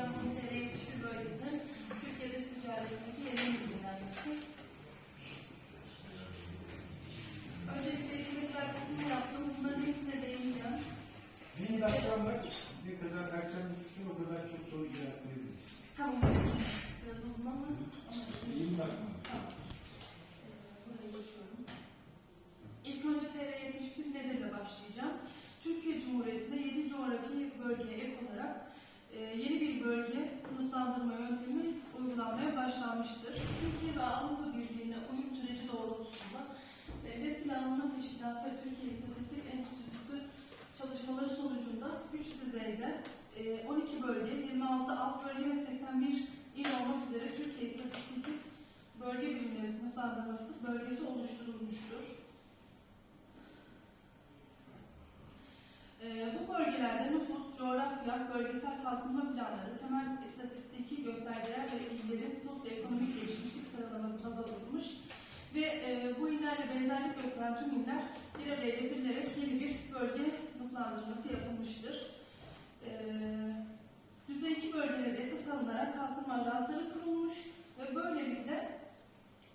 Yardımcı Terek Şube Türkiye'de ticaretindeki yeni mücadelesi. Türkiye İstatistik Enstitüsü çalışmaları sonucunda 3 düzeyde e, 12 bölge, 26 alt bölge ve 81 il olmak üzere Türkiye İstatistik Bölge Bilimleri Sınıflandırması bölgesi oluşturulmuştur. E, bu bölgelerde nüfus, coğrafya, bölgesel kalkınma planları, temel istatistiki göstergeler ve illerin sosyoekonomik gelişmişlik sıralaması baz alınmış ve e, bu illerle benzerlik gösteren tüm iller bir araya getirilerek yeni bir bölge sınıflandırması yapılmıştır. E, düzey 2 bölgeleri esas alınarak kalkınma ajansları kurulmuş ve böylelikle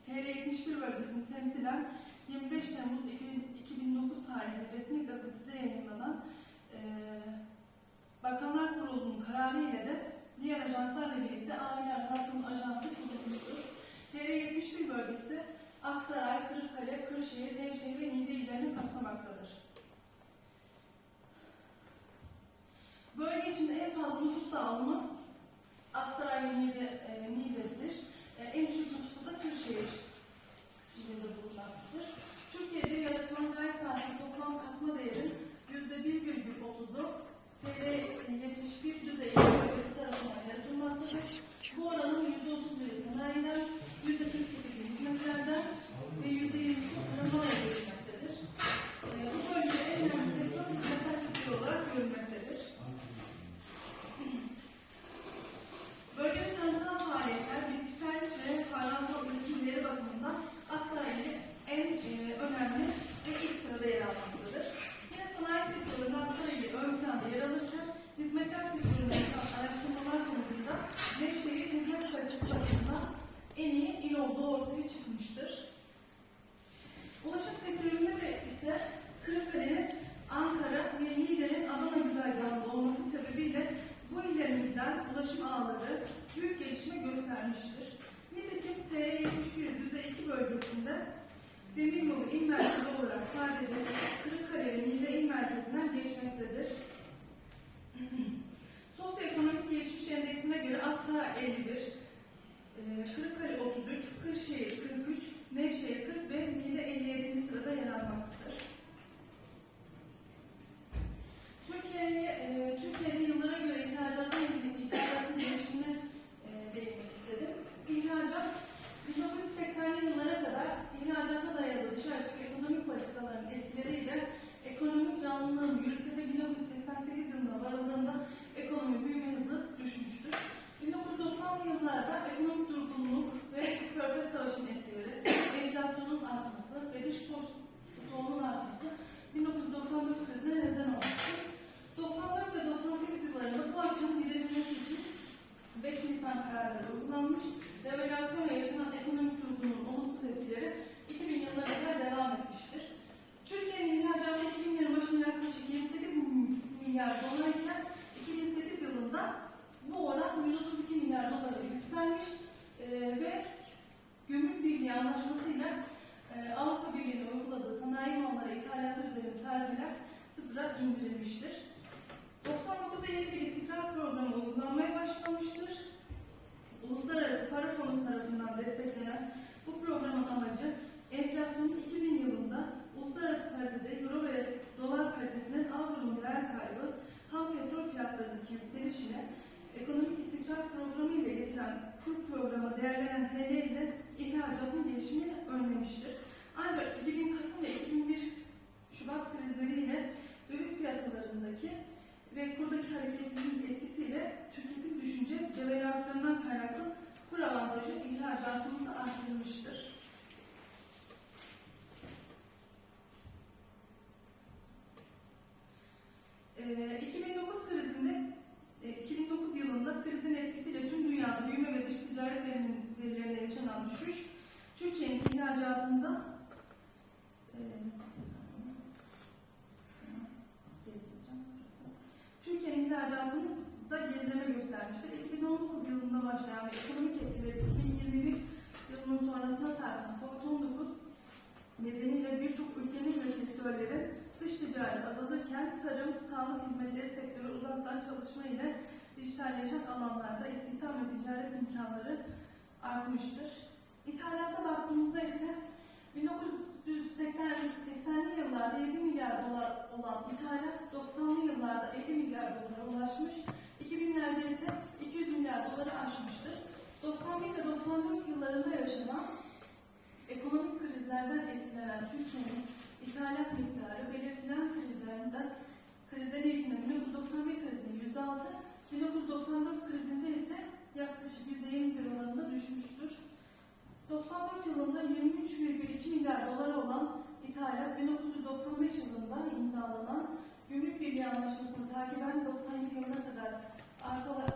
TR71 bölgesini temsilen 25 Temmuz 2009 tarihli resmi gazetede yayınlanan e, Bakanlar Kurulu'nun kararı ile de diğer ajanslarla birlikte Aileler Kalkınma Ajansı kurulmuştur. TR71 bölgesi Aksaray, Kırıkkale, Kırşehir, Devşehir ve Niğde illerini kapsamaktadır. Bölge içinde en fazla nüfus dağılımı Aksaray ve Niğde, e, Niğde'dir. E, en düşük nüfusu da Kırşehir ilinde bulunmaktadır. Türkiye'de yaratılan gayri saatlik toplam katma değeri %1,30'u TL 71 düzey bölgesi tarafından yaratılmaktadır. Bu oranın %30 birisinden inen %48 Nereden? Ee, Kırıkkale 33, Kırşehir 43, Nevşehir 40 ve Niğde 57. sırada yer almaktadır. Ee, 2009 krizinde e, 2009 yılında krizin etkisiyle tüm dünyada büyüme ve dış ticaret verilerine yaşanan düşüş Türkiye'nin ihracatında çalışma ile dijitalleşen alanlarda istihdam ve ticaret imkanları artmıştır. İthalata baktığımızda ise 1980'li yıllarda 7 milyar dolar olan ithalat 90'lı yıllarda 50 milyar dolara ulaşmış, 2000'lerde ise 200 milyar doları aşmıştır. 91 ve 94 yıllarında yaşanan ekonomik krizlerden etkilenen Türkiye'nin ithalat miktarı belirtilen krizlerden krizden ilgili 1991 krizinde yüzde altı, 1994 krizinde ise yaklaşık yüzde 21 oranında düşmüştür. 94 yılında 23,2 milyar dolar olan ithalat 1995 yılında imzalanan gümrük birliği anlaşmasını takiben 97 yılına kadar artarak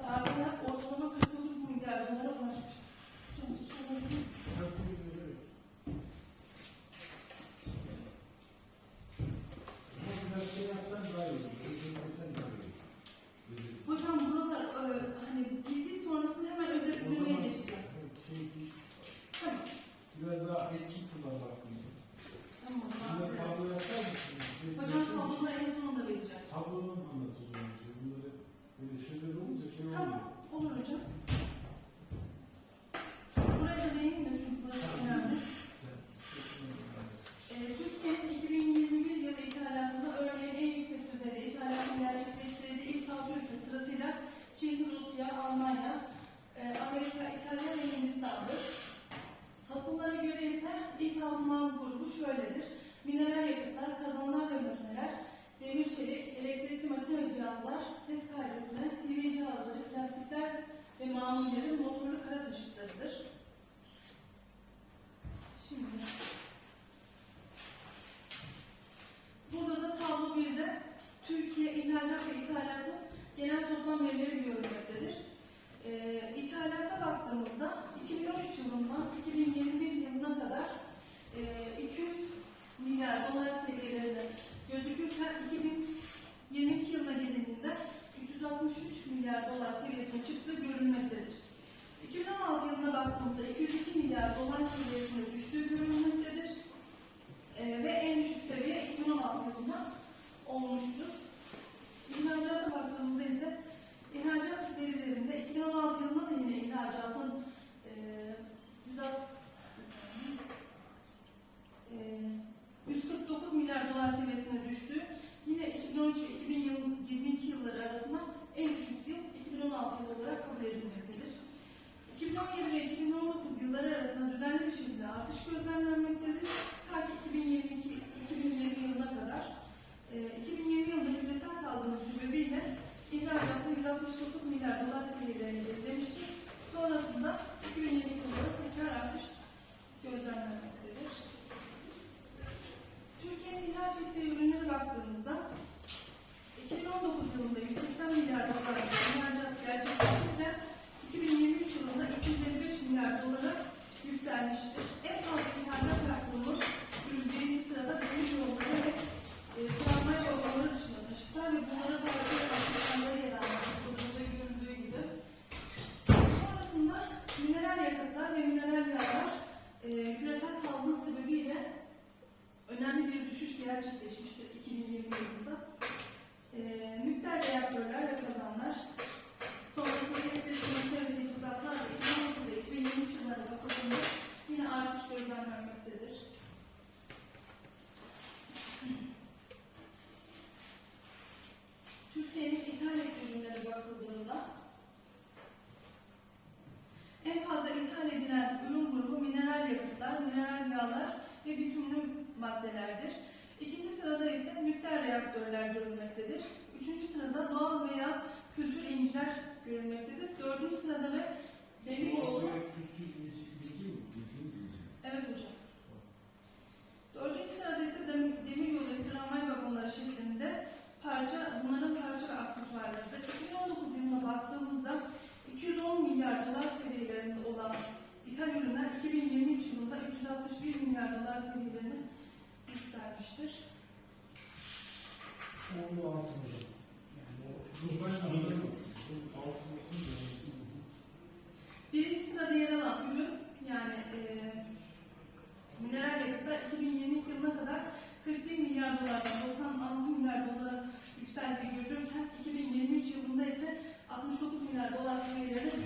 gelmektedir. Dördüncü sırada ve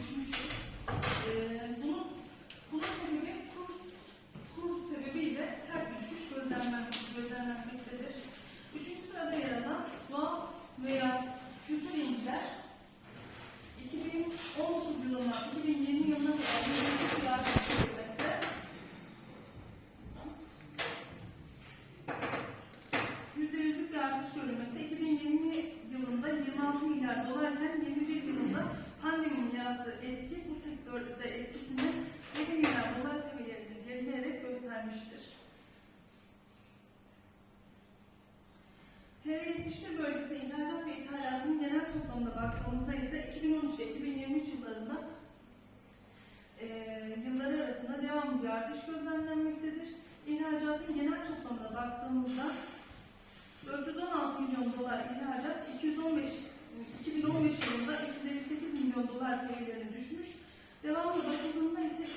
Thank you.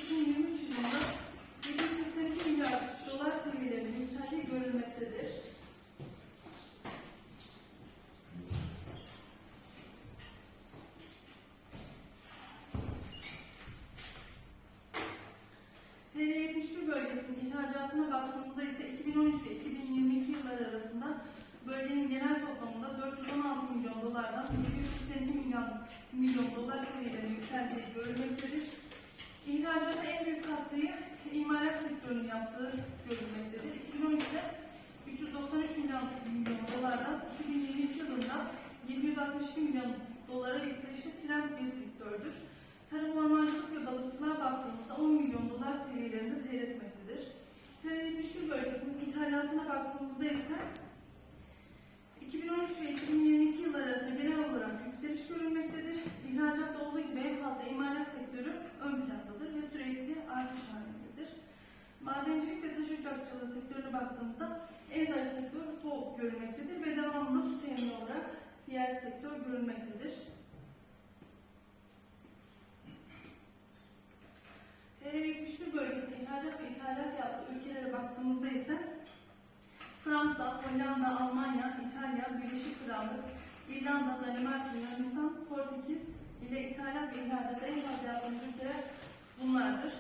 2023 yılında 782 milyar dolar seviyelerine yükseldiği görülmektedir. TR71 bölgesinin ihracatına baktığımızda ise 2013 ve 2022 yılları arasında bölgenin genel toplamında 416 milyon dolardan 782 milyon, milyon dolar seviyelerine yükseldiği görülmektedir. İhracata en büyük katkıyı imalat sektörünün yaptığı görülmektedir. 2013'te 393 milyon, milyon dolardan 2022 yılında 762 milyon dolara yükselişte trend bir sektördür. Tarım, ormancılık ve balıkçılığa baktığımızda 10 seviyelerinde seyretmektedir. TR71 bölgesinin ithalatına baktığımızda ise 2013 ve 2022 yılları arasında genel olarak yükseliş görülmektedir. İhracatta olduğu gibi en fazla imalat sektörü ön plandadır ve sürekli artış halindedir. Madencilik ve taş ocakçılığı sektörüne baktığımızda en zayıf sektör bu görülmektedir ve devamında su temini olarak diğer sektör görülmektedir. TR71 bölgesinde ihracat ve ithalat yaptığı ülkelere baktığımızda ise Fransa, Hollanda, Almanya, İtalya, Birleşik Krallık, İrlanda, Danimarka, Yunanistan, Portekiz ile ithalat ve ihracata en fazla yaptığımız ülkeler bunlardır.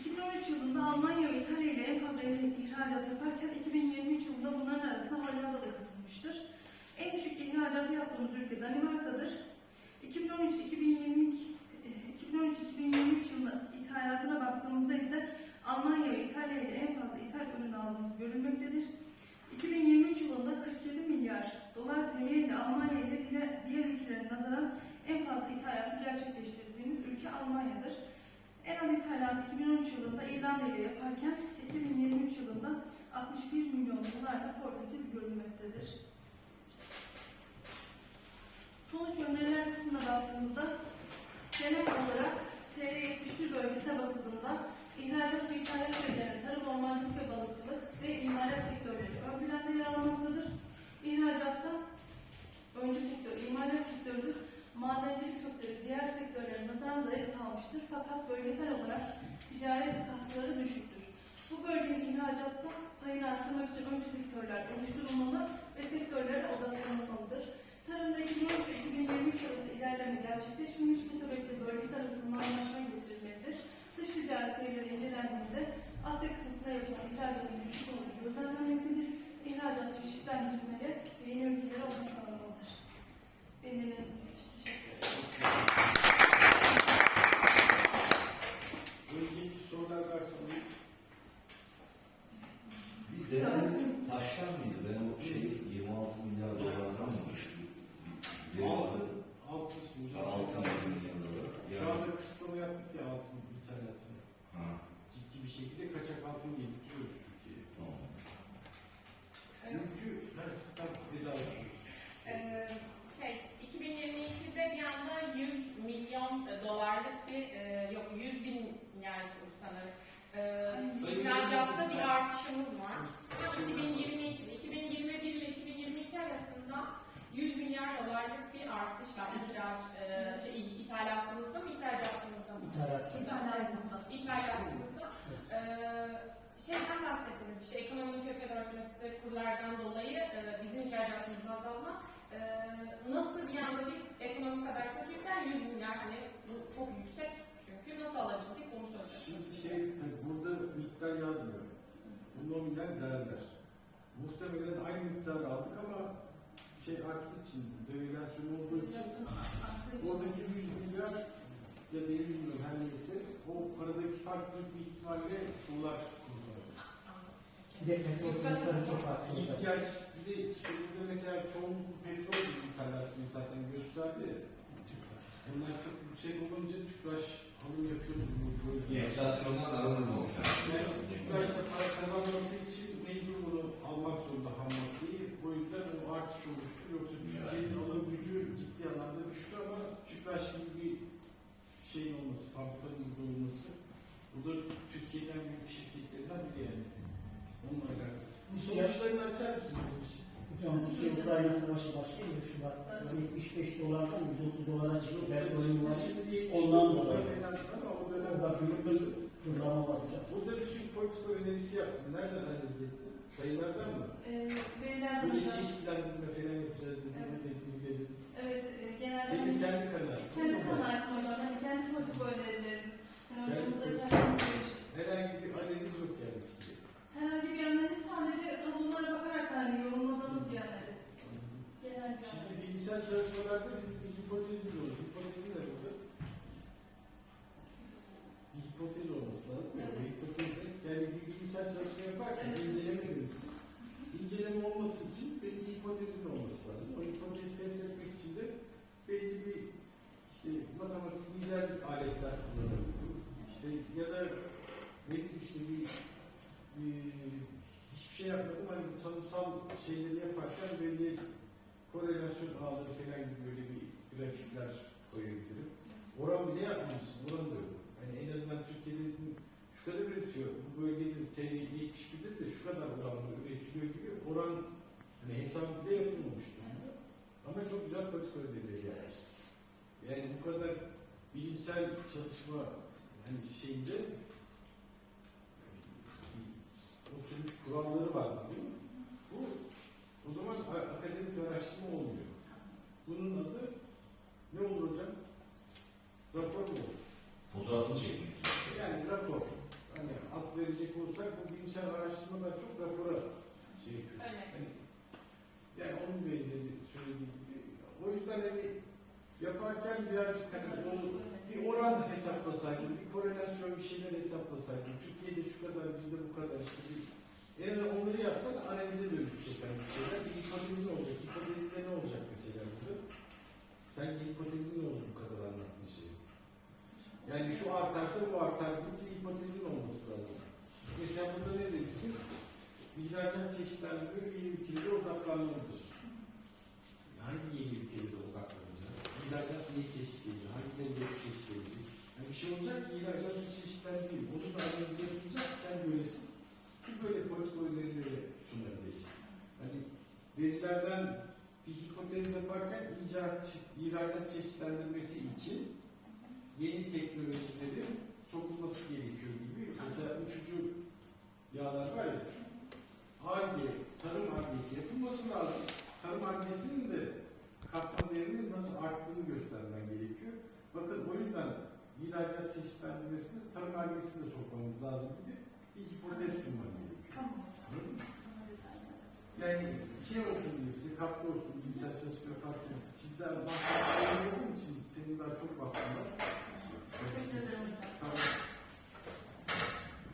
2013 yılında Almanya ve İtalya ile en fazla ihracat yaparken 2023 yılında bunların arasında Hollanda da katılmıştır. En düşük ihracatı yaptığımız ülke Danimarka'dır. 2013-2022 2013-2023 yılı ithalatına baktığımızda ise Almanya ve İtalya ile en fazla ithal ürün aldığımız görülmektedir. 2023 yılında 47 milyar dolar seviyeyle Almanya ile diğer ülkelere nazaran en fazla ithalatı gerçekleştirdiğimiz ülke Almanya'dır. En az ithalatı 2013 yılında İrlanda ile yaparken 2023 yılında 61 milyon dolarla Portekiz görülmektedir. Sonuç öneriler kısmına baktığımızda genel olarak TR71 bölgesine bakıldığında ihracat ve ithalat ürünleri, tarım, ormancılık ve balıkçılık ve imalat sektörleri ön planda yer almaktadır. İhracatta öncü sektör, imalat sektörüdür. Madencilik sektörü diğer sektörlerin nazaran zayıf kalmıştır fakat bölgesel olarak ticaret katkıları düşüktür. Bu bölgenin ihracatta payını arttırmak için öncü sektörler oluşturulmalı ve sektörlere odaklanılmalıdır. Tarımda 2013 ve 2023 arası ilerleme gerçekleşmemiş, bölgesel ısınma anlaşma getirilmelidir. Dış ticaret verileri incelendiğinde Asya kıtasında yapılan ihracatın düşük olduğu gözlemlenmektedir. İhracat çeşitlendirilmeli ve yeni ülkelere odaklanılmalıdır. Beni dinlediğiniz için teşekkür ederim. Öncelikli sorular varsa. Bize taştan mıydı? Ben o şey 26 milyar dolardan İthalatımızda. İthalatımızda. Ee, şeyden bahsettiniz işte ekonominin kötü örtmesi, kurlardan dolayı e, bizim ihracatımızın azalma. Ee, nasıl bir anda biz ekonomi kadar kötüyken 100 milyar hani bu çok yüksek çünkü nasıl alabildik onu söyleyeceğim. Şimdi şey, tabii burada miktar yazmıyor. Bu nominal değerler. Muhtemelen aynı miktarı aldık ama şey arttığı için, devalüasyon olduğu için oradaki 100 milyar ya da 100 milyon her neyse o aradaki fark büyük bir ihtimalle dolar kurtarır. Bir de petrol fiyatları çok arttı. İhtiyaç, bir de işte burada mesela çoğunlukla petrol ithalatını zaten gösterdi. Bunlar çok yüksek olunca tüpraş alım yapıyor bu bölgeye. Enflasyondan aranılmamış. Yani tüpraşta para kazanması için mecbur bunu almak zorunda ham maddeyi. O yüzden o artış oluştu. Yoksa Türkiye'nin alım gücü ciddi anlamda düştü ama tüpraş gibi bir şeyin olması, fabrikanın burada olması. Bu da Türkiye'den büyük şirketlerinden biri yani. Onunla alakalı. Sonuçlarını açar mısınız? Hocam Rusya-Ukrayna savaşı başlayınca Şubat'ta 75 dolardan 130 dolara çıktı. Petrolün var. Şimdi Ondan dolayı. ama o dönem bir fırlama var hocam. Burada bir sürü politika önerisi yaptım. Nereden analiz ettin? Sayılardan mı? E, verilerden Böyle çeşitlendirme falan yapacağız dedi. Evet. Bu dedi, bu dedi. Evet, e, genelde Senin kendi kadar. kendi kanaatim hocam. Hani kendi politika önerilerimiz. Yani Kendi hocamızla politika. kendimiz görüş. Herhangi bir analiz yok yani size. Herhangi bir analiz sadece tablolara bakarak hani yorumladığımız bir analiz. Genel bir Şimdi analiz. bilimsel çalışmalarda bizim bir hipotezimiz olur. Hipotezi ne burada? Bir hipotez olması lazım. ya. Bu hipotez de yani bir bilimsel çalışma yaparken Evet. inceleme demişsin. İnceleme olması için bir bir hipotezin olması lazım. O hipotezi test etmek için de belli bir işte matematik, nizel aletler kullanılıyor. İşte ya da belli işte bir, bir hiçbir şey yapmadım hani bu tanımsal şeyleri yaparken belli korelasyon ağları falan gibi böyle bir grafikler koyabilirim. Oran bile yapmamışsın, oran da yok. Hani en azından Türkiye'de şu kadar üretiyor, bu bölgede TL 71'de de şu kadar oranla üretiliyor gibi oran hani hesap bile yapılmamış durumda. Ama çok güzel politika ödeleri yapmış. Yani bu kadar bilimsel çalışma hani şeyinde oturmuş kuralları var bunun. Bu o zaman akademik araştırma olmuyor. Bunun adı ne olur hocam? Rapor mu? Fotoğrafını çekmek. Yani rapor. Hani ad verecek olsak bu bilimsel araştırmalar çok rapora şey yapıyor. Öyle. Hani, yani onun benzeri söylediğim gibi. O yüzden hani yaparken biraz hani o, bir oran hesaplasaydı, bir korelasyon bir şeyler hesaplasaydı, Türkiye'de şu kadar, bizde bu kadar işte bir en azından onları yapsan analize dönüşecek hani bir şeyler. Bir hipotezin olacak. Hipotezinde ne olacak mesela burada? Sence hipotezin ne olur bu kadar anlattığın şey? Yani şu artarsa bu artar gibi bir hipotezin olması lazım. Mesela burada ne demişsin? İhracat çeşitlendirme bir yeni ülkelere odaklanmalıdır. Hangi yeni odaklanacağız? İhracat niye çeşitleniyor? Hangileri yok çeşitlenecek? Yani bir şey olacak ki ihracatın çeşitlendiği. Onu da analiz yapılacak ki sen göresin. Ki böyle politika önerileri sunabilesin. Hani verilerden bir hipotez yaparken ihracat, ihracat çeşitlendirmesi için yeni teknolojilerin sokulması gerekiyor gibi. Mesela uçucu yağlar var ya, ARGE, tarım ARGE'si yapılması lazım. Tarım ARGE'sinin de katma değerinin nasıl arttığını göstermen gerekiyor. Bakın o yüzden ihracat çeşitlendirmesini tarım ARGE'sini de sokmamız lazım gibi bir hipotez sunman gerekiyor. Tamam. Hı? Yani şey olsun diye, size katkı olsun, bilimsel çalışma yaparken, şimdi daha bahsettiğim için senin daha çok vaktin var. Teşekkür ederim. Tamam.